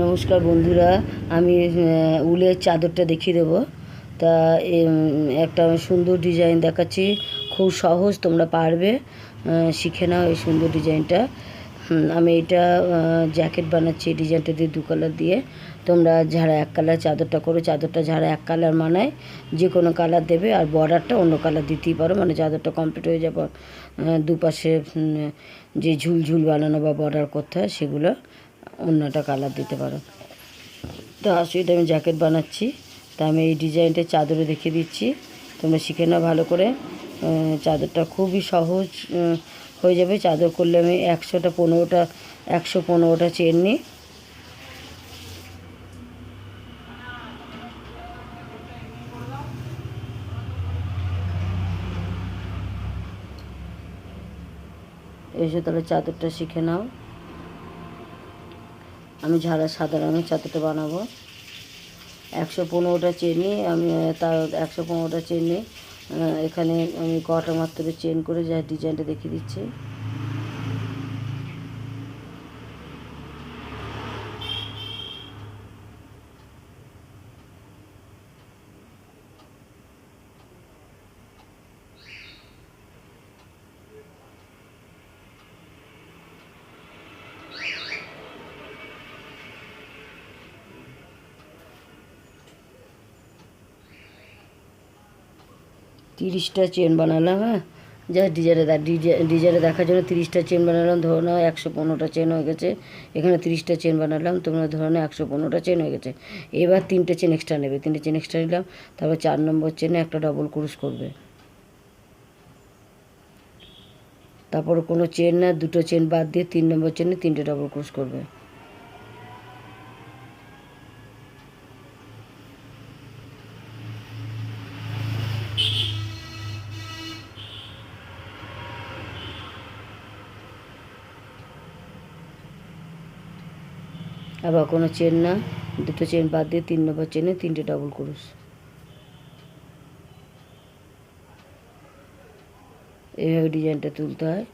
নমস্কার বন্ধুরা আমি উলের চাদরটা দেখিয়ে দেবো। তা একটা সুন্দর ডিজাইন দেখাচ্ছি খুব সহজ তোমরা পারবে। শিখে নাও এই সুন্দর ডিজাইনটা। আমি এটা জ্যাকেট বানাচ্ছি এই ডিজাইনটা দিয়ে দু কালার দিয়ে। তোমরা যারা এক কালার চাদরটা করো চাদরটা যারা এক কালার মানায় যে কোনো কালার দেবে আর বর্ডারটা অন্য কালার দিতেই পারো মানে চাদরটা কমপ্লিট হয়ে আহ, দুপাশে যে ঝুল ঝুল বানানো বা বর্ডার করতে হয় সেগুলো অন্যটা কালার দিতে পারো। তো আসলে আমি জ্যাকেট বানাচ্ছি। তা আমি এই ডিজাইনটা চাদরে দেখিয়ে দিচ্ছি। তোমরা শিখে নাও ভালো করে। চাদরটা খুবই সহজ হয়ে যাবে। চাদর করলে আমি একশোটা, পনেরোটা, একশো পনেরোটা চেন নিই। এসে তাহলে চাদরটা শিখে নাও। আমি ঝাড়া রঙের চাদরটা বানাবো। একশো পনেরোটা চেন, আমি তার একশো পনেরোটা চেন এখানে আমি কটা মাত্র চেন করে যা ডিজাইনটা দেখিয়ে দিচ্ছি। তিরিশটা চেন বানালাম হ্যাঁ? যা ডিজাইনে ডিজাইনে দেখার জন্য তিরিশটা চেন বানালাম, ধরো নাও একশো পনেরোটা চেন হয়ে গেছে। এখানে তিরিশটা চেন বানালাম, তোমরা ধরো না একশো পনেরোটা চেন হয়ে গেছে। এবার তিনটে চেন এক্সট্রা নেবে, তিনটে চেন এক্সট্রা নিলাম, তারপর চার নম্বর চেনে একটা ডবল ক্রুশ করবে। তারপর কোনো চেন না, দুটো চেন বাদ দিয়ে তিন নম্বর চেনে তিনটে ডবল ক্রুশ করবে। আবার কোনো চেন না, দুটো চেন বাদ দিয়ে তিন নম্বর চেনে তিনটে ডবল ক্রুশ এইভাবে ডিজাইনটা তুলতে হয়।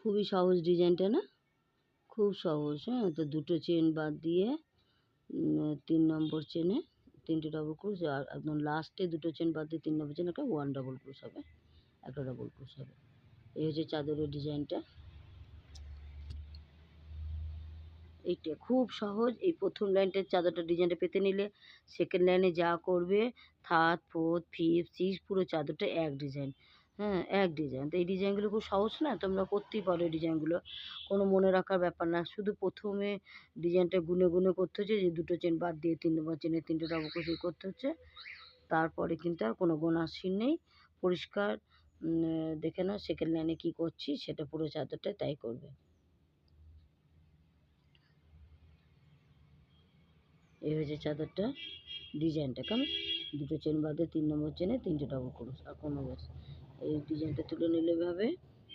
খুবই সহজ ডিজাইনটা না? খুব সহজ হ্যাঁ? তো দুটো চেন বাদ দিয়ে তিন নম্বর চেনে তিনটে ডবল ক্রুশ আর একদম লাস্টে দুটো চেন বাদ দিয়ে তিন নম্বর চেন একটা ওয়ান ডবল ক্রুশ হবে, একটা ডবল ক্রুশ হবে। এই হচ্ছে চাদরের ডিজাইনটা। এইটা খুব সহজ। এই প্রথম লাইনটার চাদরটা ডিজাইনটা পেতে নিলে সেকেন্ড লাইনে যা করবে থার্ড ফোর্থ ফিফথ সিক্স পুরো চাদরটা এক ডিজাইন হ্যাঁ এক ডিজাইন তো এই ডিজাইনগুলো খুব সহজ না? তোমরা করতেই পারো এই ডিজাইনগুলো কোনো মনে রাখার ব্যাপার না। শুধু প্রথমে ডিজাইনটা গুনে গুনে করতে হচ্ছে, যে দুটো চেন বাদ দিয়ে তিন নম্বর চেনে তিনটে ডবল ক্রোশেট করতে হচ্ছে। তারপরে কিন্তু আর কোনো গোনার সিন নেই। পরিষ্কার দেখে নাও সেকেন্ড লাইনে কী করছি, সেটা পুরো চাদরটা তাই করবে। এই হয়েছে চাদরটা ডিজাইনটা কেমন দুটো চেন বাদে তিন নম্বর চেনে তিনটে ডবল ক্রোশ আর কোনো ব্যাস। এই ডিজাইনটা তুলে নিলে এভাবে,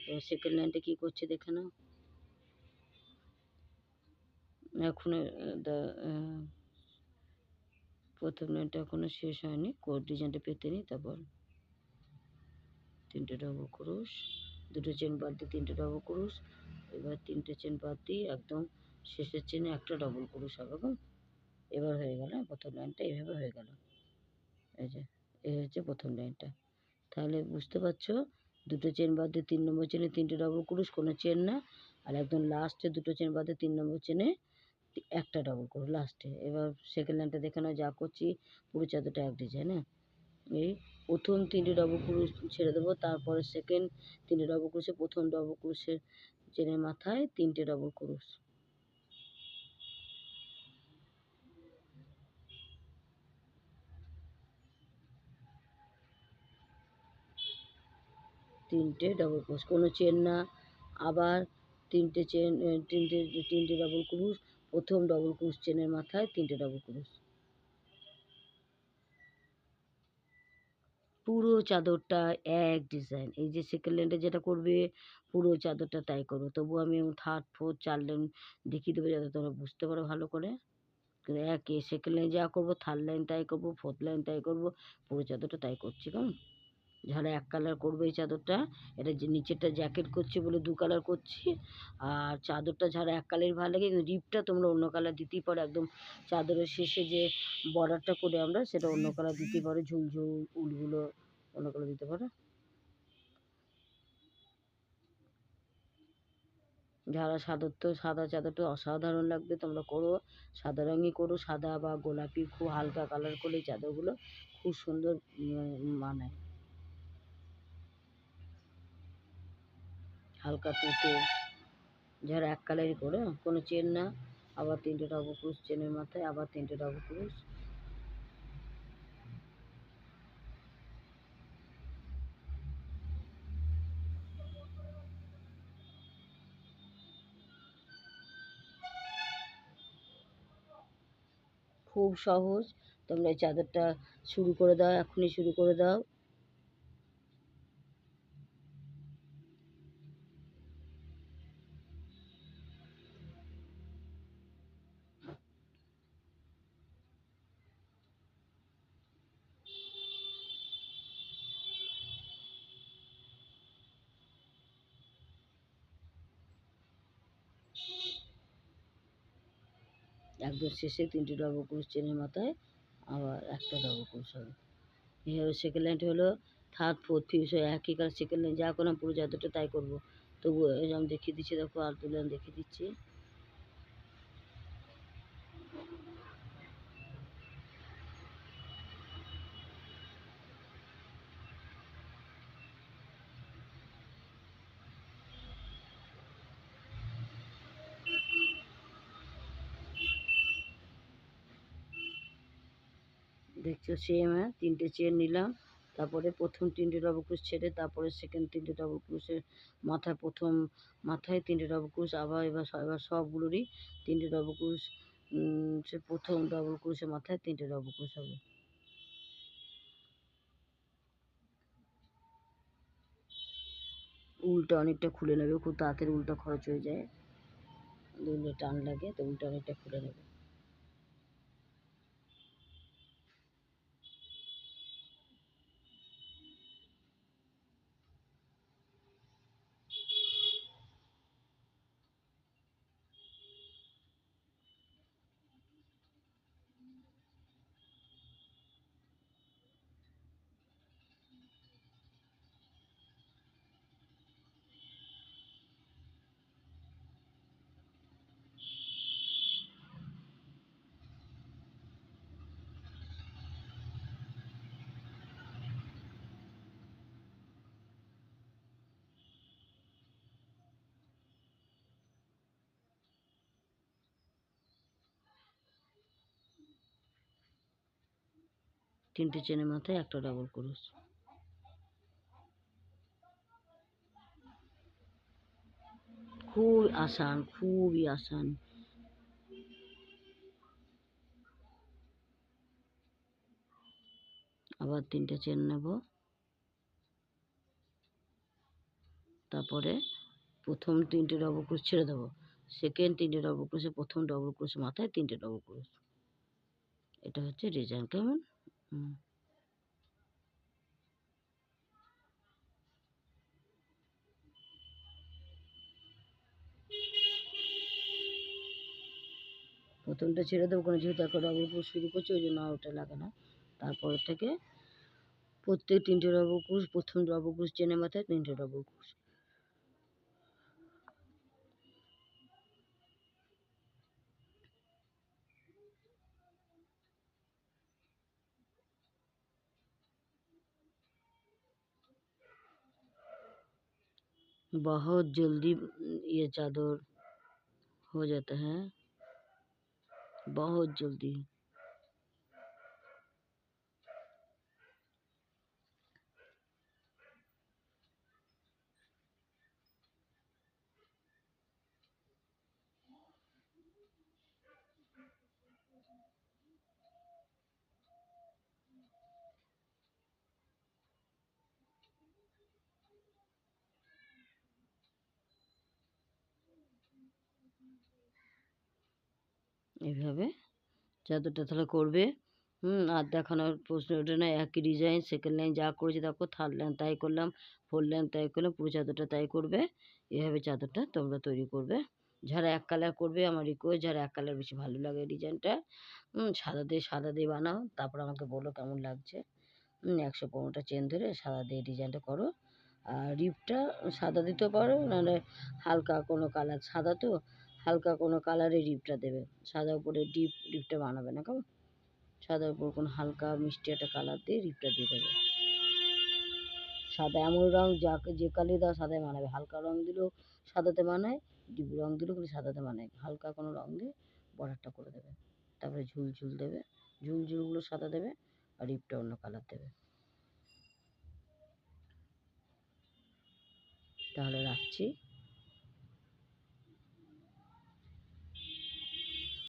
এবার সেকেন্ড লাইনটা কী করছে দেখে নাও। এখন প্রথম লাইনটা এখনও শেষ হয়নি কোড ডিজাইনটা পেতে নিই, তারপর তিনটে ডবল ক্রোশ দুটো চেন বাদ দিয়ে তিনটে ডবল ক্রোশ এবার তিনটে চেন বাদ দিয়ে একদম শেষের চেনে একটা ডবল ক্রোশ হবে কেমন এবার হয়ে গেল প্রথম লাইনটা এভাবে হয়ে গেল। এই যে, এই হচ্ছে প্রথম লাইনটা। তাহলে বুঝতে পারছ? দুটো চেন বাদ দিয়ে তিন নম্বর চেনে তিনটে ডবল ক্রুশ কোনো চেন না। আর একদম লাস্টে দুটো চেন বাদে তিন নম্বর চেনে একটা ডবল ক্রোশ লাস্টে এবার সেকেন্ড লাইনটা দেখে নাও, যা করছি, পুরো চাদরটা এক ডিজাইন হ্যাঁ? এই প্রথম তিনটে ডবল ক্রোশ ছেড়ে দেবো, তারপরে সেকেন্ড তিনটে ডবল ক্রোশে প্রথম ডবল ক্রোশের চেনের মাথায় তিনটে ডবল ক্রোশ তিনটে ডবল ক্রোশ কোনো চেন না। আবার তিনটে চেন তিনটে তিনটে ডবল ক্রুশ প্রথম ডবল ক্রুশ চেনের মাথায় তিনটে ডবল ক্রুশ পুরো চাদরটা এক ডিজাইন এই যে সেকেন্ড লেনটা যেটা করবে, পুরো চাদরটা তাই করো। তবু আমি থার্ড ফোর্থ চার লেন দেখিয়ে দেবো যাতে তোমরা বুঝতে পারো ভালো করে। কিন্তু একে সেকেন্ড লাইন যা করব থার্ড লাইন তাই করব ফোর্থ লাইন তাই করব, পুরো চাদরটা তাই করছি, কেমন? যারা এক কালার করবে এই চাদরটা। এটা যে নিচেরটা জ্যাকেট করছি বলে দু কালার করছি। আর চাদরটা যারা এক কালারই ভালো লাগে, কিন্তু রিপটা তোমরা অন্য কালার দিতেই পারো। একদম চাদরের শেষে যে বর্ডারটা করে আমরা, সেটা অন্য কালার দিতে পারো। ঝুলঝুল উলগুলো অন্য কালার দিতে পারো। যারা সাদর তো, সাদা চাদরটা অসাধারণ লাগবে, তোমরা করো। সাদা রঙই করো, সাদা বা গোলাপি খুব হালকা কালার করলে চাদরগুলো খুব সুন্দর মানায় হালকা তুতে যারা এক কালারই করে, কোনো চেন না, আবার তিনটে ডাবল ক্রুশ চেনের মাথায়, আবার তিনটে ডাবল ক্রুশ খুব সহজ, তোমরা চাদরটা শুরু করে দাও, এখনই শুরু করে দাও। একদম শেষে তিনটে ডবল চেনের মাথায় আবার একটা ডবল ক্রুশ হবে। এইভাবে সেকেন্ড লাইনটা হলো থার্ড ফোর্থ ফিফথ একই কাজ সেকেন্ড লাইন যা করলাম পুরো যতটা তাই করব। তবু এরকম দেখিয়ে দিচ্ছি, দেখো আর তুলে দেখিয়ে দিচ্ছি। দেখছ সেম হ্যাঁ তিনটে চেন নিলাম। তারপরে প্রথম তিনটে ডবল ক্রুশ ছেড়ে তারপরে সেকেন্ড তিনটে ডবল ক্রুশের মাথায় প্রথম মাথায় তিনটে ডবল ক্রুশ আবার এবার এবার সবগুলোরই তিনটে ডবল ক্রুশ সে প্রথম ডবল ক্রুশের মাথায় তিনটে ডবল ক্রুশ হবে। উলটা অনেকটা খুলে নেবে, খুব তাড়াতাড়ি উলটা খরচ হয়ে যায়। উলে টান লাগে, তো উলটা অনেকটা খুলে নেবে। তিনটে চেনের মাথায় একটা ডাবল ক্রুশ। খুব আসান, খুবই আসান। আবার তিনটে চেন নেব। তারপরে প্রথম তিনটে ডবল ক্রুশ ছেড়ে দেবো। সেকেন্ড তিনটে ডবল ক্রুশে, প্রথম ডবল ক্রুশ মাথায় তিনটে ডবল ক্রুশ। এটা হচ্ছে ডিজাইন কেমন? হুম প্রথমটা ছেড়ে দেবো, কোনো যেহেতু একটা ডবল ক্রুশ শুরু করছি, ওই জন্য ওটা লাগে না। তারপর থেকে প্রত্যেক তিনটে ডবল ক্রুশ প্রথম ডবল ক্রুশ চেনের মাথায় তিনটে ডবল ক্রুশ बहुत जल्दी ये चादर हो जाता है। बहुत जल्दी। এইভাবে চাদরটা তাহলে করবে। হুম, আর দেখানোর প্রশ্ন ওঠে না, একই ডিজাইন সেকেন্ড লাইন যা করেছি দেখো থার্ড লাইন তাই করলাম ফোর লাইন তাই করলাম, পুরো চাদরটা তাই করবে। এভাবে চাদরটা তোমরা তৈরি করবে। যারা এক কালার করবে, আমার রিকোয়েস্ট যারা এক কালার বেশি ভালো লাগে ডিজাইনটা হুম, সাদা দিয়ে সাদা দিয়ে বানাও, তারপর আমাকে বলো কেমন লাগছে। একশো পনেরোটা চেন ধরে সাদা দিয়ে ডিজাইনটা করো। আর রিপটা সাদা দিতে পারো, নাহলে হালকা কোনো কালার সাদা তো হালকা কোনো কালারের রিপটা দেবে। সাদা উপরে ডিপ রিপটা বানাবে না, কেমন? সাদার উপর কোনো হালকা মিষ্টি একটা কালার দিয়ে রিপটা দিয়ে দেবে। সাদা এমন রঙ যাকে, যে কালি দাও সাদায় মানাবে। হালকা রঙ দিলেও সাদাতে মানায়, ডিপ রঙ দিলেও কিন্তু সাদাতে মানায়। হালকা কোনো রঙ দিয়ে বর্ডারটা করে দেবে। তারপরে ঝুল ঝুল দেবে। ঝুল ঝুলগুলো সাদা দেবে আর রিপটা অন্য কালার দেবে। তাহলে রাখছি।